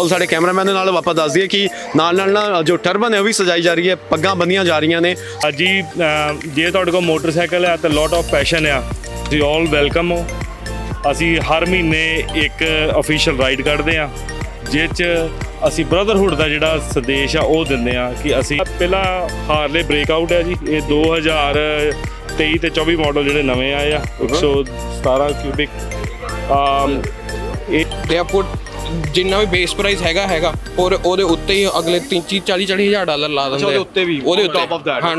ਪਾਉਲ ਸਾਡੇ ਕੈਮਰਾਮੈਨ ਦੇ ਨਾਲ ਆਪਾਂ ਦੱਸ ਦਈਏ ਕਿ ਨਾਲ ਨਾਲ ਨਾ ਜੋ ਟਰਬਨ ਹੈ ਉਹ ਵੀ ਸਜਾਈ ਜਾ ਰਹੀ ਹੈ ਪੱਗਾਂ ਬੰਨੀਆਂ ਜਾ ਰਹੀਆਂ ਨੇ। ਅੱਜ ਜੀ ਅਮ ਜੇ ਤੁਹਾਡੇ ਕੋਲ ਮੋਟਰਸਾਈਕਲ ਹੈ ਤਾਂ ਲੋਟ ਆਫ ਪੈਸ਼ਨ ਆ। ਤੁਸੀਂ ਆਲ ਵੈਲਕਮ ਹੋ। ਅਸੀਂ ਹਰ ਮਹੀਨੇ ਇੱਕ ਅਫੀਸ਼ੀਅਲ ਰਾਈਡ ਕੱਢਦੇ ਆ ਜਿਸ 'ਚ ਅਸੀਂ ਬ੍ਰਦਰਹੁੱਡ ਦਾ ਜਿਹੜਾ ਸੰਦੇਸ਼ ਆ ਉਹ ਦਿੰਦੇ ਆ ਕਿ ਅਸੀਂ ਪਹਿਲਾ ਹਾਰਲੇ ਬ੍ਰੇਕਆਊਟ ਹੈ ਜੀ। ਇਹ 2023 ਤੇ 24 ਮਾਡਲ ਜਿਹੜੇ ਨਵੇਂ ਆਏ ਆ 117 ਕਿਊਬਿਕ ਆਮ ਇਹ ਆਪਕੋ ਜਿੰਨਾ ਵੀ ਬੇਸ ਪ੍ਰਾਈਸ ਹੈਗਾ ਹੈਗਾ। ਔਰ ਉਹਦੇ ਉੱਤੇ ਹੀ ਅਗਲੇ 3 40 40 ਹਜ਼ਾਰ ਡਾਲਰ ਲਾ ਦਿੰਦੇ ਉਹਦੇ। ਉੱਤੇ ਵੀ, ਉਹਦੇ top of that. ਹਾਂ।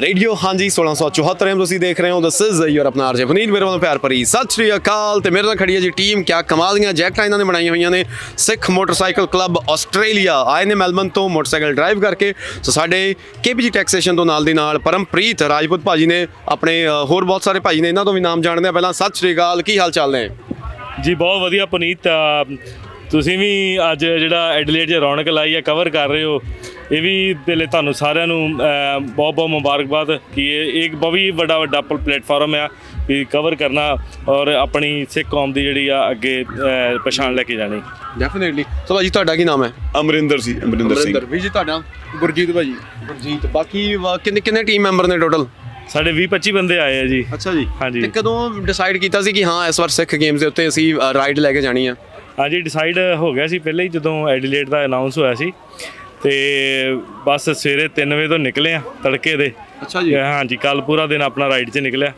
ਰੇਡੀਓ ਹਾਂਜੀ 1674 ਐਮ ਤੁਸੀਂ ਦੇਖ ਰਹੇ ਹੋ ਦਿਸ ਇਜ਼ ਯੂਰ ਆਪਣਾ ਆਰਜੇ ਪੁਨੀਤ ਮੇਰੇ ਵੱਲੋਂ ਪਿਆਰ ਭਰੀ ਸਤਿ ਸ਼੍ਰੀ ਅਕਾਲ ਤੇ ਮੇਰੇ ਨਾਲ ਖੜੀ ਹੈ ਜੀ ਟੀਮ ਕਿਆ ਕਮਾਲ ਦੀਆਂ ਜੈਕਟਾਂ ਇਹਨਾਂ ਨੇ ਬਣਾਈਆਂ ਹੋਈਆਂ ਨੇ। ਸਿੱਖ ਮੋਟਰਸਾਈਕਲ ਕਲੱਬ ਆਸਟ੍ਰੇਲੀਆ ਆਏ ਨੇ ਮੈਲਬਨ ਤੋਂ ਮੋਟਰਸਾਈਕਲ ਡਰਾਈਵ ਕਰਕੇ। ਸੋ ਸਾਡੇ ਕੇਪੀਜੀ ਟੈਕਸੇਸ਼ਨ ਤੋਂ ਨਾਲ ਦੀ ਨਾਲ ਪਰਮਪ੍ਰੀਤ ਰਾਜਪੂਤ ਭਾਜੀ ਨੇ ਆਪਣੇ ਹੋਰ ਬਹੁਤ ਸਾਰੇ ਭਾਜੀ ਨੇ ਇਹਨਾਂ ਤੋਂ ਵੀ ਨਾਮ ਜਾਣਦੇ ਆ। ਪਹਿਲਾਂ ਸਤਿ ਸ਼੍ਰੀ ਅਕਾਲ ਕੀ ਹਾਲ ਚਾਲ ਨੇ? ਜੀ ਬਹੁਤ ਵਧੀਆ ਪੁਨੀਤ ਤੁਸੀਂ ਵੀ ਅੱਜ ਜਿਹੜਾ ਐਡਲੇਟ 'ਚ ਰੌਣਕ ਲਾਈ ਹੈ ਕਵਰ ਕਰ ਰਹੇ ਹੋ ਇਹ ਵੀ ਪਹਿਲੇ ਤੁਹਾਨੂੰ ਸਾਰਿਆਂ ਨੂੰ ਬਹੁਤ ਬਹੁਤ ਮੁਬਾਰਕਬਾਦ ਕਿ ਇਹ ਇੱਕ ਬਹੁਤ ਹੀ ਵੱਡਾ ਵੱਡਾ ਪਲੇਟਫਾਰਮ ਆ ਵੀ ਕਵਰ ਕਰਨਾ ਔਰ ਆਪਣੀ ਸਿੱਖ ਕੌਮ ਦੀ ਜਿਹੜੀ ਆ ਅੱਗੇ ਪਛਾਣ ਲੈ ਕੇ ਜਾਣੀ। ਡੈਫੀਨਿਟਲੀ ਸੋ ਭਾਜੀ ਤੁਹਾਡਾ ਕੀ ਨਾਮ ਹੈ? ਅਮਰਿੰਦਰ ਸੀ ਅਮਰਿੰਦਰ ਸਿੰਘ। ਵੀ ਜੀ ਤੁਹਾਡਾ ਗੁਰਜੀਤ ਭਾਜੀ। ਗੁਰਜੀਤ ਬਾਕੀ ਕਿੰਨੇ ਕਿੰਨੇ ਟੀਮ ਮੈਂਬਰ ਨੇ ਟੋਟਲ ਸਾਡੇ 20 25 ਬੰਦੇ ਆਏ ਆ ਜੀ। ਅੱਛਾ ਜੀ। ਹਾਂਜੀ। ਤੇ ਕਦੋਂ ਡਿਸਾਈਡ ਕੀਤਾ ਸੀ ਕਿ ਹਾਂ ਇਸ ਵਾਰ ਸਿੱਖ ਗੇਮਸ ਦੇ ਉੱਤੇ ਅਸੀਂ ਰਾਈਡ ਲੈ ਕੇ ਜਾਣੀ ਆ? ਹਾਂਜੀ ਡਿਸਾਈਡ ਹੋ ਗਿਆ ਸੀ ਪਹਿਲੇ ਹੀ ਜਦੋਂ ਐਡੀਲੇਟ ਦਾ ਅਨਾਉਂਸ ਹੋਇਆ ਸੀ। ਤੇ ਬਸ ਸਵੇਰੇ 3 ਵਜੇ ਤੋਂ ਨਿਕਲੇ ਆ ਤੜਕੇ ਦੇ। ਅੱਛਾ ਤੇ ਹਾਂਜੀ ਕੱਲ ਪੂਰਾ ਦਿਨ ਆਪਣਾ ਰਾਈਡ 'ਚ ਨਿਕਲਿਆ।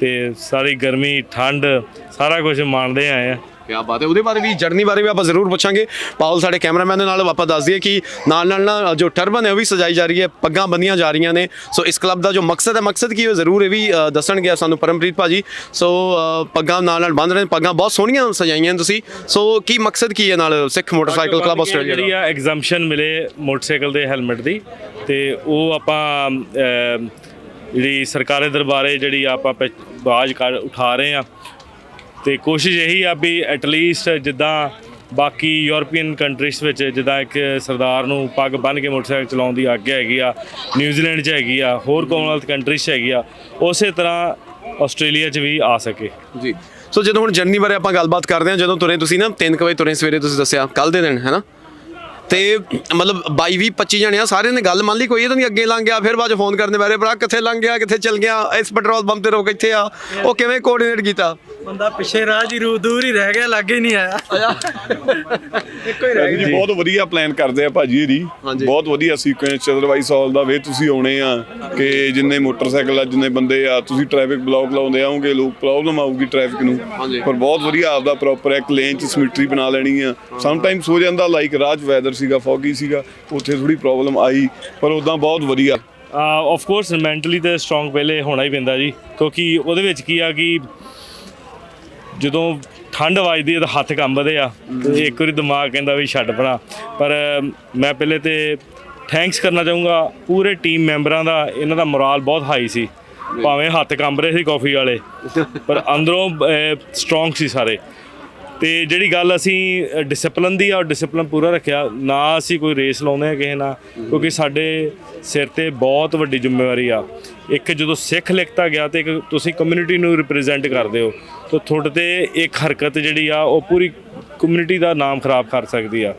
ਤੇ ਸਾਰੀ ਗਰਮੀ ਠੰਡ ਸਾਰਾ ਕੁਝ ਮਾਣਦੇ ਆਏ ਆ। ਕੀ ਬਾਤ ਹੈ। ਉਹਦੇ ਬਾਰੇ ਵੀ ਜਰਨੀ ਬਾਰੇ ਵੀ ਆਪਾਂ ਜ਼ਰੂਰ ਪੁੱਛਾਂਗੇ। ਪਾਉਲ ਸਾਡੇ ਕੈਮਰਾਮੈਨ ਦੇ ਨਾਲ ਆਪਾਂ ਦੱਸ ਦਈਏ ਕਿ ਨਾਲ ਨਾਲ ਨਾ ਜੋ ਟਰਬਨ ਹੈ ਉਹ ਵੀ ਸਜਾਈ ਜਾ ਰਹੀ ਹੈ ਪੱਗਾਂ ਬੰਨੀਆਂ ਜਾ ਰਹੀਆਂ ਨੇ। ਸੋ ਇਸ ਕਲੱਬ ਦਾ ਜੋ ਮਕਸਦ ਹੈ ਮਕਸਦ ਕੀ ਹੈ ਜ਼ਰੂਰ ਇਹ ਵੀ ਅ, ਦੱਸਣਗੇ ਸਾਨੂੰ ਪਰਮਪ੍ਰੀਤ ਭਾਜੀ। ਸੋ ਅ, ਪੱਗਾਂ ਨਾਲ ਨਾਲ ਬੰਨ ਰਹੇ ਨੇ ਪੱਗਾਂ ਬਹੁਤ ਸੋਹਣੀਆਂ ਸਜਾਈਆਂ ਨੇ ਤੁਸੀਂ। ਸੋ ਕੀ ਮਕਸਦ ਕੀ ਹੈ ਨਾਲ ਸਿੱਖ ਮੋਟਰਸਾਈਕਲ ਕਲੱਬ ਆਸਟ੍ਰੇਲੀਆ ਜਿਹੜੀ ਦਾ? ਆ ਐਗਜ਼ੈਂਪਸ਼ਨ ਮਿਲੇ ਮੋਟਰਸਾਈਕਲ ਦੇ ਹੈਲਮਟ ਦੀ ਤੇ ਉਹ ਆਪਾਂ ਅਮ, ਜਿਹੜੀ ਸਰਕਾਰੀ ਦਰਬਾਰੇ ਜਿਹੜੀ ਆਪਾਂ ਪ- ਆਵਾਜ਼ ਕਰ ਉਠਾ ਰਹੇ ਆ ਤੇ ਕੋਸ਼ਿਸ਼ ਇਹੀ ਆ ਵੀ ਐਟਲੀਸਟ ਜਿੱਦਾਂ ਬਾਕੀ ਯੂਰਪੀਅਨ ਕੰਟਰੀਜ਼ ਵਿੱਚ ਜਿੱਦਾਂ ਇੱਕ ਸਰਦਾਰ ਨੂੰ ਪੱਗ ਬੰਨ੍ਹ ਕੇ ਮੋਟਰਸਾਈਕਲ ਚਲਾਉਣ ਦੀ ਆਗਿਆ ਹੈਗੀ ਆ ਨਿਊਜ਼ੀਲੈਂਡ 'ਚ ਹੈਗੀ ਆ, ਹੋਰ ਕਾਮਨਵੈਲਥ ਕੰਟਰੀਜ਼ 'ਚ ਹੈਗੀ ਆ, ਉਸੇ ਤਰ੍ਹਾਂ ਆਸਟ੍ਰੇਲੀਆ 'ਚ ਵੀ ਆ ਸਕੇ। ਜੀ। ਸੋ ਜਦੋਂ ਹੁਣ ਜਰਨੀ ਬਾਰੇ ਆਪਾਂ ਗੱਲਬਾਤ ਕਰਦੇ ਹਾਂ, ਜਦੋਂ ਤੁਰੇ ਤੁਸੀਂ ਨਾ 3 ਵਜੇ ਤੁਰੇ ਸਵੇਰੇ ਤੁਸੀਂ ਦੱਸਿਆ ਕੱਲ ਦੇ ਦਿਨ ਹੈ ਨਾ ਤੇ ਮਤਲਬ 22 20 25 ਜਣੇ ਆ, ਸਾਰਿਆਂ ਨੇ ਗੱਲ ਮੰਨ ਲਈ, ਕੋਈ ਇਹ ਤਾਂ ਨਹੀਂ ਅੱਗੇ ਲੰਘ ਗਿਆ, ਫਿਰ ਬਾਅਦ ਚ ਫੋਨ ਦੇ ਬਾਰੇ, ਭਰਾ ਕਿੱਥੇ ਲੰਘ ਗਿਆ, ਕਿੱਥੇ ਚਲ ਗਿਆ, ਇਸ ਪੈਟਰੋਲ ਪੰਪ ਤੇ ਰੋਕ ਇੱਥੇ ਆ, ਉਹ ਕਿਵੇਂ ਕੋਆਰਡੀਨੇਟ ਕੀਤਾ? ਬੰਦਾ ਪਿੱਛੇ ਰਾਹ ਜੀ ਰੂ ਦੂਰ ਹੀ ਰਹਿ ਗਿਆ ਲੱਗੇ ਹੀ ਨਹੀਂ ਆਇਆ। ਇੱਕੋ ਹੀ ਰਹਿ ਜੀ ਬਹੁਤ ਵਧੀਆ ਪਲਾਨ ਕਰਦੇ ਆ ਭਾਜੀ ਹਾਂਜੀ। ਬਹੁਤ ਵਧੀਆ ਸੀਕੁਐਂਸ ਅਦਰਵਾਈਜ਼ ਆਲ ਦਾ ਵੇ ਤੁਸੀਂ ਆਉਣੇ ਆ ਕਿ ਜਿੰਨੇ ਮੋਟਰਸਾਈਕਲ ਆ ਜਿੰਨੇ ਬੰਦੇ ਆ ਤੁਸੀਂ ਟ੍ਰੈਫਿਕ ਬਲੌਕ ਲਾਉਂਦੇ ਆਉਂਗੇ ਲੋਕ ਪ੍ਰੋਬਲਮ ਆਊਗੀ ਟ੍ਰੈਫਿਕ ਨੂੰ। ਪਰ ਬਹੁਤ ਵਧੀਆ ਆਪਦਾ ਪ੍ਰੋਪਰ ਇੱਕ ਲੇਨ ਚ ਸਿਮਟਰੀ ਬਣਾ ਲੈਣੀ ਆ। ਸਮ ਟਾਈਮਸ ਹੋ ਜਾਂਦਾ ਲਾਈਕ ਰਾਜ ਵੈਦਰ ਸੀਗਾ ਫੌਗੀ ਸੀਗਾ ਉੱਥੇ ਥੋੜੀ ਪ੍ਰੋਬਲਮ ਆਈ ਪਰ ਉਦਾਂ ਬਹੁਤ ਵਧੀਆ। ਆਫ ਕੋਰਸ ਮੈਂਟਲੀ ਤੇ ਸਟਰੋਂਗ ਪਹਿਲੇ ਹੋਣਾ ਹੀ ਪੈਂਦਾ ਜੀ ਕਿਉਂਕਿ ਉਹਦੇ ਵਿੱਚ ਕੀ ਆ ਕਿ ਜਦੋਂ ਠੰਡ ਵੱਜਦੀ ਹੈ ਤਾਂ ਹੱਥ ਕੰਬਦੇ ਆ। ਤੇ ਇੱਕ ਵਾਰੀ ਦਿਮਾਗ ਕਹਿੰਦਾ ਵੀ ਛੱਡ ਪਰਾਂ ਪਰ ਮੈਂ ਪਹਿਲੇ ਤੇ ਥੈਂਕਸ ਕਰਨਾ ਚਾਹੂੰਗਾ। ਪੂਰੇ ਟੀਮ ਮੈਂਬਰਾਂ ਦਾ, ਇਹਨਾਂ ਦਾ ਮੋਰਾਲ ਬਹੁਤ ਹਾਈ ਸੀ। ਭਾਵੇਂ ਹੱਥ ਕੰਬ ਰਹੇ ਸੀ ਕਾਫੀ ਵਾਲੇ, ਪਰ ਅੰਦਰੋਂ ਸਟਰੋਂਗ ਸੀ ਸਾਰੇ। ਤੇ ਜਿਹੜੀ ਗੱਲ ਅਸੀਂ ਡਿਸਪਲਿਨ ਦੀ ਆ ਉਹ ਡਿਸਪਲਿਨ ਪੂਰਾ ਰੱਖਿਆ, ਨਾ ਅਸੀਂ ਕੋਈ ਰੇਸ ਲਾਉਂਦੇ ਆ ਕਿਸੇ ਨਾਲ ਕਿਉਂਕਿ ਸਾਡੇ ਸਿਰ ਤੇ ਬਹੁਤ ਵੱਡੀ ਜ਼ਿੰਮੇਵਾਰੀ ਆ। ਇੱਕ ਜਦੋਂ ਸਿੱਖ ਲਿਖਤਾ ਗਿਆ ਤੇ ਇੱਕ ਤੁਸੀਂ ਕਮਿਊਨਿਟੀ ਨੂੰ ਰਿਪਰੈਜ਼ੈਂਟ ਕਰਦੇ ਹੋ, ਤਾਂ ਤੁਹਾਡੇ ਤੇ ਇੱਕ ਹਰਕਤ ਜਿਹੜੀ ਆ, ਉਹ ਪੂਰੀ ਕਮਿਊਨਿਟੀ ਦਾ ਨਾਮ ਖਰਾਬ ਕਰ ਸਕਦੀ ਆ।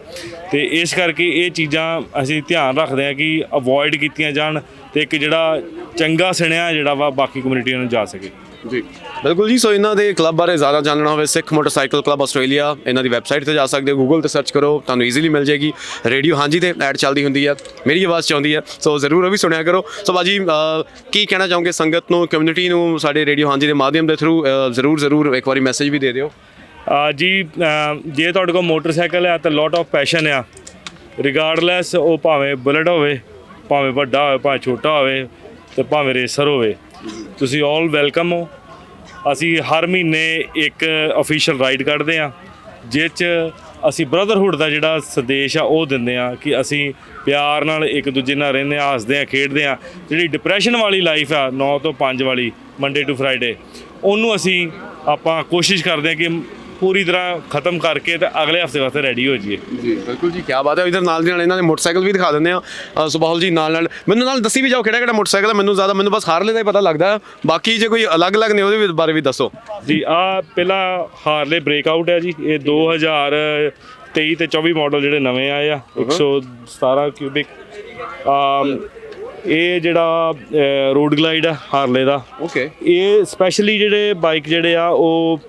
ਤੇ ਇਸ ਕਰਕੇ ਇਹ ਚੀਜ਼ਾਂ ਅਸੀਂ ਧਿਆਨ ਰੱਖਦੇ ਆ ਕਿ ਅਵੋਇਡ ਕੀਤੀਆਂ ਜਾਣ ਤੇ ਇੱਕ ਜਿਹੜਾ ਚੰਗਾ ਸੁਣਿਆ ਜਿਹੜਾ ਵਾ ਬਾਕੀ ਕਮਿਊਨਿਟੀਆਂ ਨੂੰ ਜਾ ਸਕੇ। ਜੀ। ਬਿਲਕੁਲ ਜੀ ਸੋ ਇਹਨਾਂ ਦੇ ਕਲੱਬ ਬਾਰੇ ਜ਼ਿਆਦਾ ਜਾਣਨਾ ਹੋਵੇ ਸਿੱਖ ਮੋਟਰਸਾਈਕਲ ਕਲੱਬ ਆਸਟ੍ਰੇਲੀਆ ਇਹਨਾਂ ਦੀ ਵੈਬਸਾਈਟ ਤੇ ਜਾ ਸਕਦੇ ਹੋ ਗੂਗਲ ਤੇ ਸਰਚ ਕਰੋ ਤੁਹਾਨੂੰ ਈਜ਼ੀਲੀ ਮਿਲ ਜਾਏਗੀ। ਰੇਡੀਓ ਹਾਂਜੀ ਤੇ ਐਡ ਚੱਲਦੀ ਹੁੰਦੀ ਹੈ ਮੇਰੀ ਆਵਾਜ਼ ਚ ਆਉਂਦੀ ਹੈ ਸੋ ਜ਼ਰੂਰ ਉਹ ਵੀ ਸੁਣਿਆ ਕਰੋ। ਸੋ ਬਾਜੀ ਕੀ ਕਹਿਣਾ ਚਾਹੋਗੇ ਸੰਗਤ ਨੂੰ ਕਮਿਊਨਿਟੀ ਨੂੰ ਸਾਡੇ ਰੇਡੀਓ ਹਾਂਜੀ ਦੇ ਮਾਧਿਅਮ ਦੇ ਥਰੂ ਜ਼ਰੂਰ ਜ਼ਰੂਰ ਇੱਕ ਵਾਰੀ ਮੈਸੇਜ ਵੀ ਦੇ ਦਿਓ। ਆ ਜੀ ਜੇ ਤੁਹਾਡੇ ਕੋਲ ਮੋਟਰਸਾਈਕਲ ਹੈ ਤਾਂ ਲੋਟ ਆਫ ਪੈਸ਼ਨ ਆ। ਰਿਗਾਰਡਲੈਸ ਉਹ ਭਾਵੇਂ ਬੁਲਟ ਹੋਵੇ ਭਾਵੇਂ ਵੱਡਾ ਹੋਵੇ, ਭਾਵੇਂ ਛੋਟਾ ਹੋਵੇ ਤੇ ਭਾਵੇਂ ਰੇਸਰ ਹੋਵੇ, ਤੁਸੀਂ ਆਲ ਵੈਲਕਮ ਹੋ। ਅਸੀਂ ਹਰ ਮਹੀਨੇ ਇੱਕ ਅਫੀਸ਼ੀਅਲ ਰਾਈਡ ਕੱਢਦੇ ਆ ਜਿਸ 'ਚ ਅਸੀਂ ਬ੍ਰਦਰਹੁੱਡ ਦਾ ਜਿਹੜਾ ਸੰਦੇਸ਼ ਆ, ਉਹ ਦਿੰਦੇ ਆ ਕਿ ਅਸੀਂ ਪਿਆਰ ਨਾਲ ਇੱਕ ਦੂਜੇ ਨਾਲ ਰਹਿੰਦੇ ਆ ਹੱਸਦੇ ਆ ਖੇਡਦੇ ਆ ਜਿਹੜੀ ਡਿਪਰੈਸ਼ਨ ਵਾਲੀ ਲਾਈਫ ਆ 9 ਤੋਂ 5 ਵਾਲੀ ਮੰਡੇ ਟੂ ਫਰਾਈਡੇ ਉਹਨੂੰ ਅਸੀਂ ਆਪਾਂ ਕੋਸ਼ਿਸ਼ ਕਰਦੇ ਆ ਕਿ ਪੂਰੀ ਤਰ੍ਹਾਂ ਖਤਮ ਕਰਕੇ ਤੇ ਅਗਲੇ ਹਫ਼ਤੇ ਵਾਸਤੇ ਰੈਡੀ ਹੋ ਜਾਈਏ। ਜੀ ਬਿਲਕੁਲ ਜੀ ਕੀ ਬਾਤ ਹੈ। ਇਧਰ ਨਾਲ ਦੀ ਨਾਲ ਇਹਨਾਂ ਦੇ ਮੋਟਰਸਾਈਕਲ ਵੀ ਦਿਖਾ ਦਿੰਦੇ ਆ ਅ, ਸੁਬਾਹੁਲ ਜੀ ਨਾਲ ਨਾਲ। ਮੈਨੂੰ ਨਾਲ ਦੱਸੀ ਵੀ ਜਾਓ ਕਿਹੜਾ ਕਿਹੜਾ ਮੋਟਰਸਾਈਕਲ ਹੈ। ਮੈਨੂੰ ਜ਼ਿਆਦਾ ਮੈਨੂੰ ਬਸ ਹਾਰਲੇ ਦਾ ਹੀ ਪਤਾ ਲੱਗਦਾ। ਬਾਕੀ ਜੇ ਕੋਈ ਅਲੱਗ-ਅਲੱਗ ਨੇ ਉਹਦੇ ਬਾਰੇ ਵੀ ਦੱਸੋ। ਜੀ ਆ ਪਹਿਲਾ ਹਾਰਲੇ ਬ੍ਰੇਕਆਊਟ ਹੈ ਜੀ। ਇਹ 2023 ਤੇ 24 ਮਾਡਲ ਜਿਹੜੇ ਨਵੇਂ ਆਏ ਆ। 117 ਕਿਊਬਿਕ ਇਹ ਜਿਹੜਾ ਰੋਡ ਗਲਾਈਡ ਆ ਹਾਰਲੇ ਦਾ। ਓਕੇ ਇਹ ਸਪੈਸ਼ਲੀ ਜਿਹੜੇ ਬਾਈਕ ਜਿਹੜੇ ਆ ਉਹ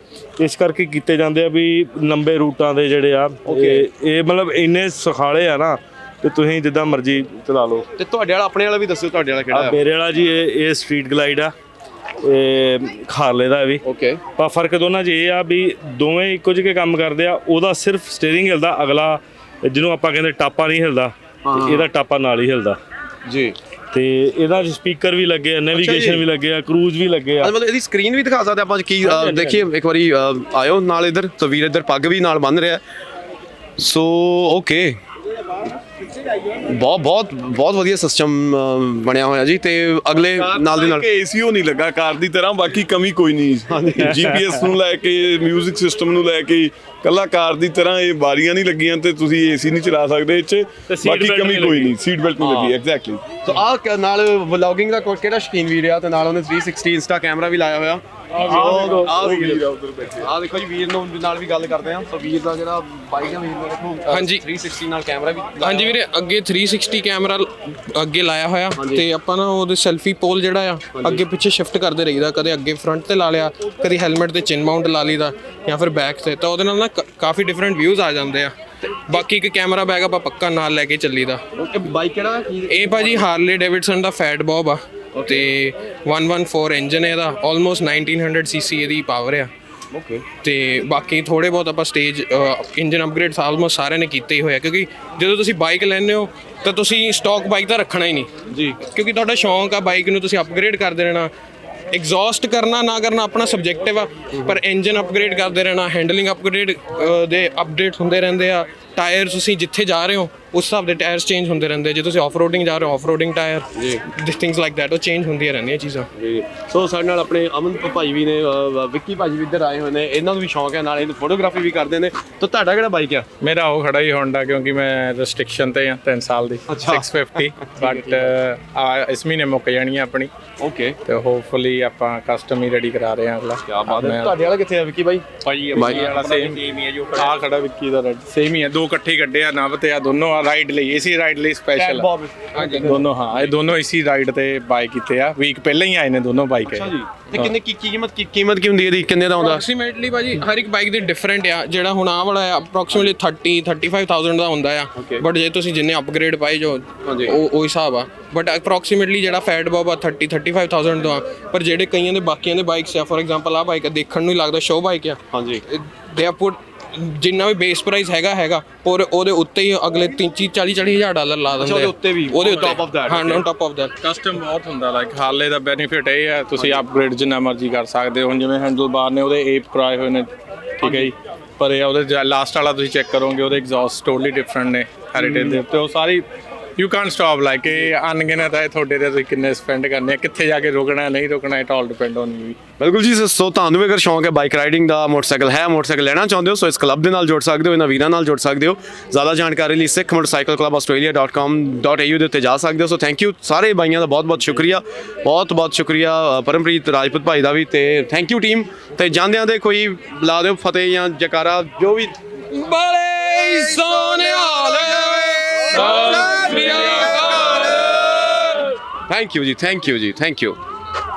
ਇਸ ਕਰਕੇ ਕੀਤੇ ਜਾਂਦੇ ਆ ਵੀ ਲੰਬੇ ਰੂਟਾਂ ਦੇ ਜਿਹੜੇ ਆ। ਇਹ ਮਤਲਬ ਇੰਨੇ ਸੁਖਾਲੇ ਆ ਨਾ ਤੇ ਤੁਸੀਂ ਜਿੱਦਾਂ ਮਰਜ਼ੀ ਚਲਾ ਲਓ। ਤੇ ਤੁਹਾਡੇ ਵਾਲਾ ਆਪਣੇ ਵਾਲਾ ਵੀ ਦੱਸਿਓ ਤੁਹਾਡੇ ਵਾਲਾ ਕਿਹੜਾ ਆ? ਮੇਰੇ ਵਾਲਾ ਜੀ ਇਹ ਇਹ ਸਟਰੀਟ ਗਲਾਈਡ ਆ। ਇਹ ਹਾਰਲੇ ਦਾ ਵੀ। ਓਕੇ ਪਰ ਫ਼ਰਕ ਦੋਨਾਂ 'ਚ ਇਹ ਆ ਵੀ ਦੋਵੇਂ ਇੱਕੋ ਜਿਹੇ ਕੰਮ ਕਰਦੇ ਆ। ਉਹਦਾ ਸਿਰਫ ਸਟੀਅਰਿੰਗ ਹਿਲਦਾ ਅਗਲਾ ਜਿਹਨੂੰ ਆਪਾਂ ਕਹਿੰਦੇ ਟਾਪਾ ਨਹੀਂ ਹਿਲਦਾ ਇਹਦਾ ਟਾਪਾ ਨਾਲ ਹੀ ਹਿਲਦਾ। ਜੀ। ਤੇ ਇਹਦਾ ਸਪੀਕਰ ਵੀ ਲੱਗੇ ਆ ਨੈਵੀਗੇਸ਼ਨ ਵੀ ਲੱਗੇ ਆ ਕਰੂਜ਼ ਵੀ ਲੱਗੇ ਆ। ਮਤਲਬ ਇਹਦੀ ਸਕਰੀਨ ਵੀ ਦਿਖਾ ਸਕਦੇ ਆਪਾਂ ਕੀ ਦੇਖੀਏ ਇੱਕ ਵਾਰੀ ਆਇਓ ਨਾਲ ਇਧਰ ਤਵੀਰ ਇਧਰ ਪੱਗ ਵੀ ਨਾਲ ਬੰਨ ਰਿਹਾ। ਸੋ ਓਕੇ ਬਹੁਤ ਬਹੁਤ ਬਹੁਤ ਵਧੀਆ ਸਿਸਟਮ ਬਣਿਆ ਹੋਇਆ ਜੀ ਤੇ ਅਗਲੇ ਨਾਲ ਦੀ ਨਾਲ ਕਿ ਏਸੀਓ ਨਹੀਂ ਲੱਗਾ ਕਾਰ ਦੀ ਤਰ੍ਹਾਂ ਬਾਕੀ ਕਮੀ ਕੋਈ ਨਹੀਂ। ਜੀਪੀਐਸ ਨੂੰ ਲੈ ਕੇ 뮤직 ਸਿਸਟਮ ਨੂੰ ਲੈ ਕੇ ਕੱਲਾ ਕਾਰ ਦੀ ਤਰ੍ਹਾਂ ਇਹ ਬਾਰੀਆਂ ਨਹੀਂ ਲੱਗੀਆਂ ਤੇ ਤੁਸੀਂ ਏਸੀ ਨਹੀਂ ਚਲਾ ਸਕਦੇ ਇਹ 'ਚ। ਤੇ seat ਬਾਕੀ belt ਕਮੀ ਨਹੀਂ ਕੋਈ ਲੱਗੀ। ਨਹੀਂ ਸੀਟ ਬੈਲਟ ਨਹੀਂ ਲੱਗੀ ਐਗਜ਼ੈਕਟਲੀ ਸੋ ਆ ਨਾਲ ਵਲੌਗਿੰਗ ਦਾ ਕੋਈ ਕਿਹੜਾ ਸ਼ਕੀਨ ਵੀਰ ਆ ਤੇ ਨਾਲ ਉਹਨੇ 360 ਇੰਸਟਾ ਕੈਮਰਾ ਵੀ ਲਾਇਆ ਹੋਇਆ। ਆ ਵੀਰ ਆ। ਦੇਖੋ ਜੀ ਵੀਰ ਨੂੰ ਨਾਲ ਵੀ ਗੱਲ ਕਰਦੇ ਆ ਸੋ ਵੀਰ ਦਾ ਜਿਹੜਾ ਬਾਈਕ ਆ ਵੀਰ ਦਾ ਦੇਖੋ ਅ, ਹਾਂਜੀ। 360 ਨਾਲ ਕੈਮਰਾ ਵੀ ਲਾਇਆ ਹਾਂਜੀ ਵੀਰੇ ਅੱਗੇ 360 ਕੈਮਰਾ ਅੱਗੇ ਲਾਇਆ ਹੋਇਆ। ਤੇ ਆਪਾਂ ਨਾ ਉਹਦੇ ਸੈਲਫੀ ਪੋਲ ਜਿਹੜਾ ਆ ਅੱਗੇ ਪਿੱਛੇ ਸ਼ਿਫਟ ਕਰਦੇ ਰਹੀਦਾ ਕਦੇ ਅੱਗੇ ਫਰੰਟ ਤੇ ਲਾ ਲਿਆ ਕਦੇ ਹੈਲਮਟ ਤੇ ਚਿਨ ਮਾਊਂਟ ਲਾ ਲਈਦਾ ਜਾਂ ਫਿਰ ਬੈਕ ਤੇ। ਤਾਂ ਉਹਦੇ ਨਾਲ ਨਾ ਕ- ਕਾਫੀ ਡਿਫਰੈਂਟ ਵਿਊਜ਼ ਆ ਜਾਂਦੇ ਆ। ਬਾਕੀ ਇੱਕ ਕੈਮਰਾ ਬੈਗ ਆਪਾਂ ਪੱਕਾ ਨਾਲ ਲੈ ਕੇ ਚੱਲੀਦਾ। ਓਕੇ ਬਾਈਕ ਕਿਹੜਾ ਇਹ ਭਾਜੀ ਹਾਰਲੇ ਡੇਵਿਡਸਨ ਦਾ ਫੈਟ ਬੌਬ ਆ। ਤੇ 114 ਇੰਜਨ ਹੈ ਇਹਦਾ ਆਲਮੋਸਟ 1900 ਸੀਸੀ ਇਹਦੀ ਪਾਵਰ ਆ। ਓਕੇ ਤੇ ਬਾਕੀ ਥੋੜੇ ਬਹੁਤ ਆਪਾਂ ਸਟੇਜ ਇੰਜਨ ਅਪਗ੍ਰੇਡਸ ਆਲਮੋਸਟ ਸਾਰਿਆਂ ਨੇ ਕੀਤੇ ਹੀ ਹੋਇਆ ਕਿਉਂਕਿ ਜਦੋਂ ਤੁਸੀਂ ਬਾਈਕ ਲੈਂਦੇ ਹੋ ਤਾਂ ਤੁਸੀਂ ਸਟਾਕ ਬਾਈਕ ਤਾਂ ਰੱਖਣਾ ਹੀ ਨਹੀਂ। ਜੀ। ਕਿਉਂਕਿ ਤੁਹਾਡਾ ਸ਼ੌਂਕ ਆ ਬਾਈਕ ਨੂੰ ਤੁਸੀਂ ਅਪਗ੍ਰੇਡ ਕਰਦੇ ਰਹਿਣਾ। ਐਗਜ਼ੌਸਟ ਕਰਨਾ ਨਾ ਕਰਨਾ ਆਪਣਾ ਸਬਜੈਕਟਿਵ ਆ ਪਰ ਇੰਜਨ ਅਪਗ੍ਰੇਡ ਕਰਦੇ ਰਹਿਣਾ ਹੈਂਡਲਿੰਗ ਅਪਗ੍ਰੇਡ ਦੇ ਅਪਡੇਟ ਹੁੰਦੇ ਰਹਿੰਦੇ ਆ। ਟਾਇਰ ਤੁਸੀਂ ਜਿੱਥੇ ਜਾ ਰਹੇ ਹੋ ਉਸ ਹਿਸਾਬ ਦੇ ਟਾਇਰਸ ਚੇਂਜ ਹੁੰਦੇ ਰਹਿੰਦੇ। ਜੇ ਤੁਸੀਂ ਆਫ ਰੋਡਿੰਗ ਜਾ ਰਹੇ ਹੋ ਆਫ ਰੋਡਿੰਗ ਟਾਇਰ ਜੀ ਥਿੰਗਸ ਲਾਈਕ ਦੈਟ ਉਹ ਚੇਂਜ ਹੁੰਦੀਆਂ ਰਹਿੰਦੀਆਂ ਚੀਜ਼ਾਂ। ਜੀ। ਸੋ ਸਾਡੇ ਨਾਲ ਆਪਣੇ ਅਮਨ ਭਾਈ ਵੀ ਨੇ ਅ, ਵਿੱਕੀ ਭਾਜੀ ਵੀ ਇੱਧਰ ਆਏ ਹੋਏ ਨੇ। ਇਹਨਾਂ ਨੂੰ ਵੀ ਸ਼ੌਂਕ ਹੈ ਨਾਲ ਇਹ ਫੋਟੋਗ੍ਰਾਫੀ ਵੀ ਕਰਦੇ ਨੇ। ਤਾਂ ਤੁਹਾਡਾ ਕਿਹੜਾ ਬਾਈਕ ਆ? ਮੇਰਾ ਉਹ ਖੜਾ ਹੀ ਹੋਂਡਾ ਕਿਉਂਕਿ ਮੈਂ ਰੈਸਟ੍ਰਿਕਸ਼ਨ ਤੇ ਆ 3 ਸਾਲ ਦੀ। 650 ਬਟ ਆ ਇਸ ਮਹੀਨੇ ਮੁੱਕ ਜਾਣੀ ਆ ਆਪਣੀ। ਓਕੇ ਤੇ ਹੋਪਫੁਲੀ ਆਪਾਂ ਕਸਟਮ ਹੀ ਰੈਡੀ ਕਰਾ ਰਹੇ ਆ ਅਗਲਾ। ਕੀ ਬਾਤ ਹੈ। ਤੁਹਾਡੇ ਵਾਲਾ ਕਿੱਥੇ ਆ ਵਿੱਕੀ ਭਾਈ? ਭਾਈ ਬਾਈ ਵਾਲਾ ਸੇਮ ਹੀ ਹੈ ਜੋ ਆ ਖੜਾ ਵਿੱਕੀ ਦਾ ਰੈਡ ਸੇਮ ਹੀ ਹੈ ਦੋ ਇਕੱਠੇ ਹੀ ਕੱਢੇ ਆ ਨਵ ਤੇ ਆ ਦੋਨੋਂ ਆ ਰਾਈਡ ਲਈ ਇਸੀ ਰਾਈਡ ਲਈ ਸਪੈਸ਼ਲ ਹਾਂਜੀ। ਦੋਨੋਂ ਹਾਂ ਇਹ ਦੋਨੋਂ ਇਸੀ ਰਾਈਡ ਤੇ ਬਾਈ ਕੀਤੇ ਆ। ਵੀਕ ਪਹਿਲਾਂ ਹੀ ਆਏ ਨੇ ਦੋਨੋਂ ਬਾਈਕ ਹੈ ਤੇ ਕਿੰਨੇ ਕੀ ਕੀ ਕੀਮਤ ਕੀ ਕੀਮਤ ਕੀ ਹੁੰਦੀ ਹੈ ਇਹਦੀ? ਕਿੰਨੇ ਦਾ ਆਉਂਦਾ? ਅਪਰੋਕਸੀਮੇਟਲੀ ਭਾਜੀ ਹਰ ਇੱਕ ਬਾਈਕ ਦੀ ਡਿਫਰੈਂਟ ਆ। ਜਿਹੜਾ ਹੁਣ ਆਹ ਵਾਲਾ ਆ ਅਪਰੋਕਸੀਮੇਟਲੀ 30 35000 ਦਾ ਹੁੰਦਾ ਆ। ਬਟ ਜੇ ਤੁਸੀਂ ਜਿੰਨੇ ਅਪਗ੍ਰੇਡ ਪਾਈ ਜੋ ਉਹ ਉਹ ਹਿਸਾਬ ਆ। ਬਟ ਅਪਰੋਕਸੀਮੇਟਲੀ ਜਿਹੜਾ ਫੈਟ ਬੌਬ ਆ 30 35000 ਦਾ। ਆ। ਪਰ ਜਿਹੜੇ ਕਈਆਂ ਦੇ ਬਾਕੀਆਂ ਦੇ ਬਾਈਕਸ ਆ ਫੋਰ ਐਗਜ਼ਾਮਪਲ ਆ ਬਾਈਕ ਦੇਖਣ ਨੂੰ ਹੀ ਲੱਗਦਾ ਸ਼ੋ ਬਾਈਕ ਆ। ਹਾਂਜੀ। ਦੇ ਆ ਪੁੱਟ ਜਿੰਨਾ ਵੀ ਬੇਸ ਪ੍ਰਾਈਸ ਹੈਗਾ ਹੈਗਾ ਔਰ ਉਹਦੇ ਉੱਤੇ ਹੀ ਅਗਲੇ 30 40 40000 ਡਾਲਰ ਲਾ ਦਿੰਦੇ ਉਹਦੇ। ਉੱਤੇ ਵੀ, ਉਹਦੇ top of that, ਹਾਂ. On top of that custom ਬਹੁਤ ਹੁੰਦਾ ਲਾਈਕ ਹਾਲੇ ਦਾ ਬੈਨੀਫਿਟ ਇਹ ਹੈ ਤੁਸੀਂ ਅਪਗ੍ਰੇਡ ਜਿੰਨਾ ਮਰਜ਼ੀ ਕਰ ਸਕਦੇ ਹੋ। ਜਿਵੇਂ ਹੈਂਡਲ ਬਾਰ ਨੇ ਉਹਦੇ ਏਪ ਕਰਾਏ ਹੋਏ ਨੇ ਠੀਕ ਹੈ ਜੀ। ਪਰ ਇਹ ਉਹਦੇ ਲਾਸਟ ਵਾਲਾ ਤੁਸੀਂ ਚੈੱਕ ਕਰੋਗੇ ਉਹਦੇ ਐਗਜ਼ੌਸਟ ਟੋਟਲੀ ਡਿਫਰੈਂਟ ਨੇ ਹੈਰੀਟੇਜ ਦੇ ਉੱਤੇ। ਉਹ ਸਾਰੀ ਯੂ ਕੈਨਟ ਸਟਾਪ ਲਾਈਕ ਇਹ ਅਨਗਿਨਤ ਹੈ ਤੁਹਾਡੇ ਤੇ ਤੁਸੀਂ ਕਿੰਨੇ ਸਪੈਂਡ ਕਰਨੇ ਆ ਕਿੱਥੇ ਜਾ ਕੇ ਰੁਕਣਾ ਨਹੀਂ ਰੁਕਣਾ it all depend on you ਬਿਲਕੁਲ ਜੀ ਸੋ- ਤੁਹਾਨੂੰ ਵੀ ਅਗਰ ਸ਼ੌਂਕ ਹੈ ਬਾਈਕ ਰਾਈਡਿੰਗ ਦਾ ਮੋਟਰਸਾਈਕਲ ਹੈ ਮੋਟਰਸਾਈਕਲ ਲੈਣਾ ਚਾਹੁੰਦੇ ਹੋ ਸੋ ਇਸ ਕਲੱਬ ਦੇ ਨਾਲ ਜੁੜ ਸਕਦੇ ਹੋ ਇਹਨਾਂ ਵੀਰਾਂ ਨਾਲ ਜੁੜ ਸਕਦੇ ਹੋ। ਜ਼ਿਆਦਾ ਜਾਣਕਾਰੀ ਲਈ ਸਿੱਖ ਮੋਟਰਸਾਈਕਲ ਕਲੱਬ ਆਸਟ੍ਰੇਲੀਆ.com.au ਦੇ ਉੱਤੇ ਜਾ ਸਕਦੇ ਹੋ। ਸੋ ਥੈਂਕ ਯੂ ਸਾਰੇ ਬਾਈਆਂ ਦਾ ਬਹੁਤ ਬਹੁਤ ਸ਼ੁਕਰੀਆ। ਬਹੁਤ ਬਹੁਤ ਸ਼ੁਕਰੀਆ ਪਰਮਪ੍ਰੀਤ ਰਾਜਪੂਤ ਭਾਈ ਦਾ ਵੀ ਤੇ ਥੈਂਕ ਯੂ ਟੀਮ ਤੇ ਜਾਂਦਿਆਂ ਦੇ ਕੋਈ ਲਾ ਦਿਓ ਫਤਿਹ ਜਾਂ ਜਕਾਰਾ ਜੋ ਵੀ ਬਲੇ ਸੋਨਿਆਲੇ ਸਤਿ ਸ੍ਰੀ ਅਕਾਲ ਥੈਂਕ ਯੂ ਜੀ ਥੈਂਕ ਯੂ ਜੀ ਥੈਂਕ ਯੂ